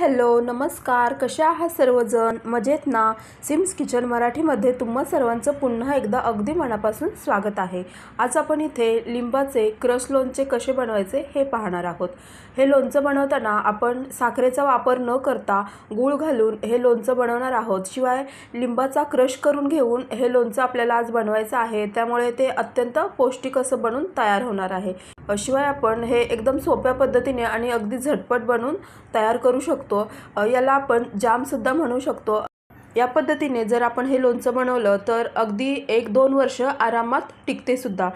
Hello नमस्कार. कशा आहात सर्वजण? मजेत ना? सिम्स किचन मराठीमध्ये तुम्हा सर्वांचं पुन्हा एकदा अगदी मनापासून स्वागत आहे. आज आपण इथे लिंबाचे क्रश लोणचे कसे बनवायचे हे पाहणार आहोत. हे लोणचं बनवताना आपण साखरेचा वापर न करता गूळ घालून हे लोणचं बनवणार आहोत. शिवाय लिंबाचा क्रश करून घेऊन हे लोणचं आपल्याला आज बनवायचं आहे. त्यामुळे ते अत्यंत पौष्टिक असं बनून तयार होणार आहे. शिवाय आपण हे एकदम सोप्या पद्धतीने आणि अगदी झटपट बनवून तयार करू शकतो. शकतो. याला आपण जामसुद्धा म्हणू शकतो. या पद्धतीने जर आपण हे लोणचं बनवलं तर अगदी एक दोन वर्ष आरामात टिकते सुद्धा.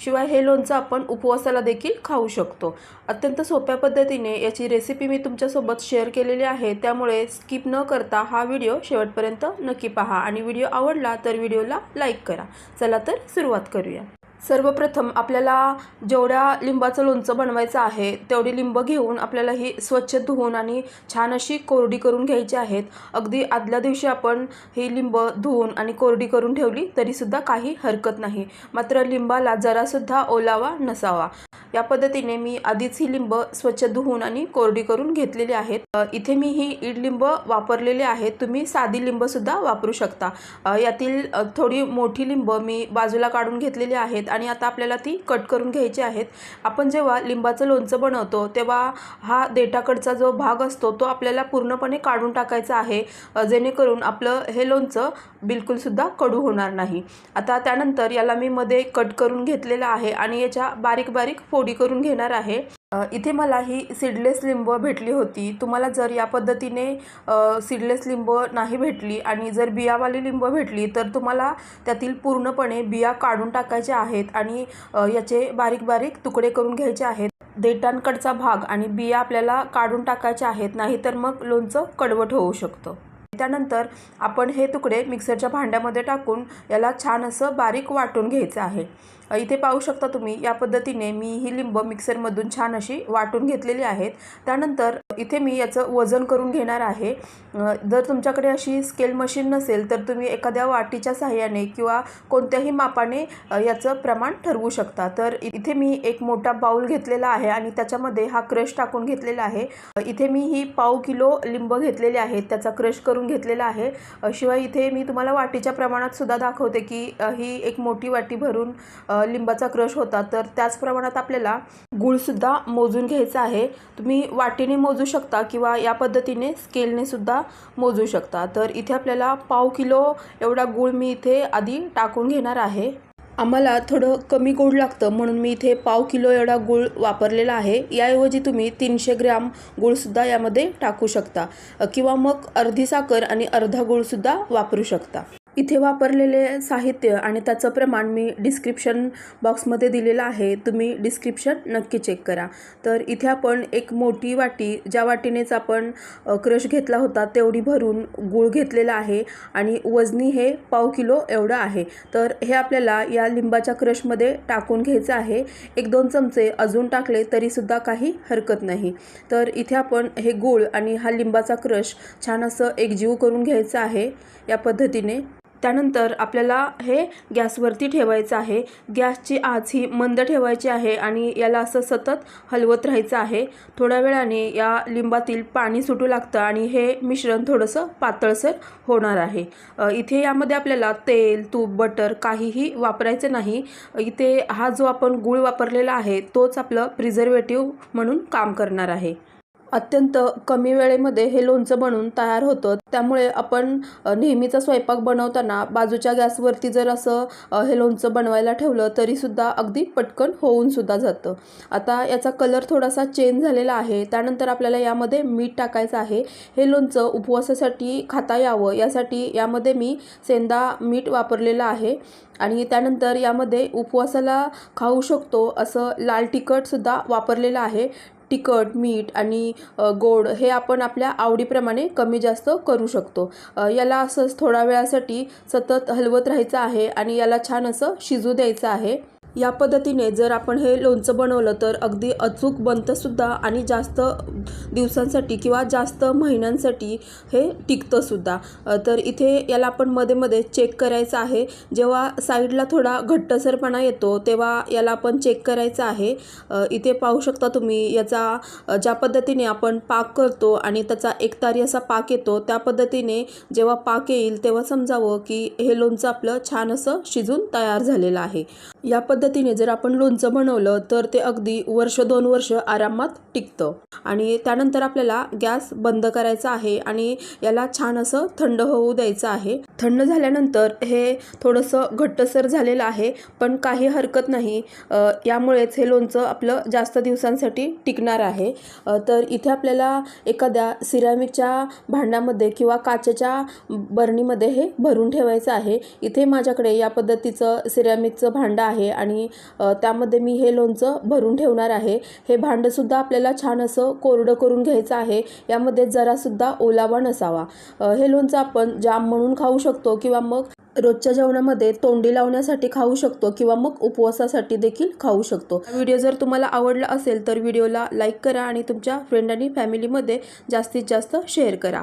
शिवाय हे लोणचं आपण उपवासाला देखील खाऊ शकतो. अत्यंत सोप्या पद्धतीने याची रेसिपी मी तुमच्यासोबत शेअर केलेली आहे. त्यामुळे स्किप न करता हा व्हिडिओ शेवटपर्यंत नक्की पहा. आणि व्हिडिओ आवडला तर व्हिडिओला लाईक करा. चला तर सुरुवात करूया. सर्वप्रथम आपल्याला जेवढ्या लिंबाचं लोणचं बनवायचं आहे तेवढी लिंब घेऊन आपल्याला ही स्वच्छ धुवून आणि छान अशी कोरडी करून घ्यायची आहेत. अगदी आदल्या दिवशी आपण ही लिंब धुवून आणि कोरडी करून ठेवली तरीसुद्धा काही हरकत नाही. मात्र लिंबाला जरासुद्धा ओलावा नसावा. या पद्धतीने मी आधीच ही लिंब स्वच्छ धुवून आणि कोरडी करून घेतलेली आहेत. इथे मी ही इडलिंब वापरलेले वापरलेली तुम्ही साधी लिंबसुद्धा वापरू शकता. यातील थोडी मोठी लिंब मी बाजूला काढून घेतलेली आहेत आणि आता आपल्याला ती कट करून घ्यायची आहेत. आपण जेव्हा लिंबाचं लोणचं बनवतो तेव्हा हा देठाकडचा जो भाग असतो तो आपल्याला पूर्णपणे काढून टाकायचा आहे. जेणेकरून आपलं हे लोणचं बिलकुलसुद्धा कडू होणार नाही. आता त्यानंतर याला मी मध्ये कट करून घेतलेलं आहे आणि याच्या बारीक बारीक फोडी करून घेणार आहे. इथे मला ही सीडलेस लिंब भेटली होती. तुम्हाला जर या पद्धतीने सीडलेस लिंब नाही भेटली आणि जर बियावाली लिंब भेटली तर तुम्हाला त्यातील पूर्णपणे बिया काढून टाकायच्या आहेत आणि याचे बारीक बारीक तुकडे करून घ्यायचे आहेत. देटांकडचा भाग आणि बिया आपल्याला काढून टाकायच्या आहेत नाहीतर मग लोणचं कडवट होऊ शकतं. त्यानंतर आपण हे तुकडे मिक्सरच्या भांड्यामध्ये टाकून याला छान असं बारीक वाटून घ्यायचं आहे. इथे पाहू शकता तुम्ही या पद्धतीने मी ही लिंब मिक्सरमधून छान अशी वाटून घेतलेली आहेत. त्यानंतर इथे मी याचं वजन करून घेणार आहे. जर तुमच्याकडे अशी स्केल मशीन नसेल तर तुम्ही एखाद्या वाटीच्या सहाय्याने किंवा कोणत्याही मापाने याचं प्रमाण ठरवू शकता. तर इथे मी एक मोठा बाऊल घेतलेला आहे आणि त्याच्यामध्ये हा क्रश टाकून घेतलेला आहे. इथे मी ही पाव किलो लिंब घेतलेले आहेत त्याचा क्रश करून घेतलेला आहे. शिवाय इथे मी तुम्हाला वाटीच्या प्रमाणात सुद्धा दाखवते की ही एक मोठी वाटी भरून लिंबाचा क्रश होता तर त्याच प्रमाणात आपल्याला गूळसुद्धा मोजून घ्यायचा आहे. तुम्ही वाटीने मोजू शकता किंवा या पद्धतीने स्केलने सुद्धा मोजू शकता. तर इथे आपल्याला पाव किलो एवढा गूळ मी इथे आधी टाकून घेणार आहे. आम्हाला थोडं कमी गोड लागतं म्हणून मी इथे पाव किलो एवढा गूळ वापरलेला आहे. याऐवजी तुम्ही तीनशे ग्रॅम गूळसुद्धा यामध्ये टाकू शकता किंवा मग अर्धी साखर आणि अर्धा गूळसुद्धा वापरू शकता. इथे वापरलेले साहित्य आणि त्याचं प्रमाण मी डिस्क्रिप्शन बॉक्समध्ये दिलेलं आहे. तुम्ही डिस्क्रिप्शन नक्की चेक करा. तर इथे आपण एक मोठी वाटी ज्या वाटीनेच आपण क्रश घेतला होता तेवढी भरून गूळ घेतलेला आहे आणि वजनी हे पाव किलो एवढं आहे. तर हे आपल्याला या लिंबाच्या क्रशमध्ये टाकून घ्यायचं आहे. एक दोन चमचे अजून टाकले तरीसुद्धा काही हरकत नाही. तर इथे आपण हे गूळ आणि हा लिंबाचा क्रश छान असं एकजीव करून घ्यायचं आहे. या पद्धतीने त्यानंतर आपल्याला हे गॅसवरती ठेवायचं आहे. गॅसची आच ही मंद ठेवायची आहे आणि याला असं सतत हलवत राहायचं आहे. थोड्या वेळाने या लिंबातील पाणी सुटू लागतं आणि हे मिश्रण थोडंसं पातळसर होणार आहे. इथे यामध्ये आपल्याला तेल तूप बटर काहीही वापरायचं नाही. इथे हा जो आपण गूळ वापरलेला आहे तोच आपलं प्रिझर्वेटिव्ह म्हणून काम करणार आहे. अत्यंत कमी वेळेमध्ये हे लोणचं बनून तयार होतं. त्यामुळे आपण नेहमीचा स्वयंपाक बनवताना बाजूच्या गॅसवरती जर असं हे लोणचं बनवायला ठेवलं तरीसुद्धा अगदी पटकन होऊन सुद्धा जातं. आता याचा कलर थोडासा चेंज झालेला आहे. त्यानंतर आपल्याला यामध्ये मीठ टाकायचं आहे. हे लोणचं उपवासासाठी खाता यावं. यासाठी यामध्ये मी सेंदा मीठ वापरलेलं आहे. आणि त्यानंतर यामध्ये उपवासाला खाऊ शकतो असं लाल तिखटसुद्धा वापरलेलं आहे. तिखट मीठ आणि गोड हे आपण आपल्या आवडीप्रमाणे कमी जास्त करू शकतो. याला असंच थोड्या वेळासाठी सतत हलवत राहायचं आहे आणि याला छान असं शिजू द्यायचं आहे. या पद्धतीने जर आपण हे लोणचं बनवलं तर अगदी अचूक बनतंसुद्धा आणि जास्त दिवसांसाठी किंवा जास्त महिन्यांसाठी हे टिकतंसुद्धा तर इथे याला आपण मध्ये मध्ये चेक करायचं आहे. जेव्हा साईडला थोडा घट्टसरपणा येतो तेव्हा याला आपण चेक करायचं आहे. इथे पाहू शकता तुम्ही याचा ज्या पद्धतीने आपण पाक करतो आणि त्याचा एकतारी असा पाक येतो त्या पद्धतीने जेव्हा पाक येईल तेव्हा समजावं की हे लोणचं आपलं छान असं शिजून तयार झालेलं आहे. या पद्धतीने जर आपण लोणचं बनवलं तर ते अगदी वर्ष दोन वर्ष आरामात टिकतं. आणि त्यानंतर आपल्याला गॅस बंद करायचा आहे आणि याला छान असं थंड होऊ द्यायचं आहे. थंड झाल्यानंतर हे थोडंसं घट्टसर झालेलं आहे पण काही हरकत नाही. यामुळेच हे लोणचं आपलं जास्त दिवसांसाठी टिकणार आहे. तर इथे आपल्याला एखाद्या सिरॅमिकच्या भांड्यामध्ये किंवा काचेच्या बरणीमध्ये हे भरून ठेवायचं आहे. इथे माझ्याकडे या पद्धतीचं सिरॅमिकचं भांडं आहे आणि आणि त्यामध्ये मी हे लोणचं भरून ठेवणार आहे. हे भांडंसुद्धा आपल्याला छान असं कोरडं करून घ्यायचं आहे. यामध्ये जरासुद्धा ओलावा नसावा हे लोणचं आपण जाम म्हणून खाऊ शकतो किंवा मग रोजच्या जेवणामध्ये तोंडी लावण्यासाठी खाऊ शकतो किंवा मग उपवासासाठी देखील खाऊ शकतो. व्हिडिओ जर तुम्हाला आवडला असेल तर व्हिडिओला लाईक करा आणि तुमच्या फ्रेंड आणि फॅमिलीमध्ये जास्तीत जास्त शेअर करा.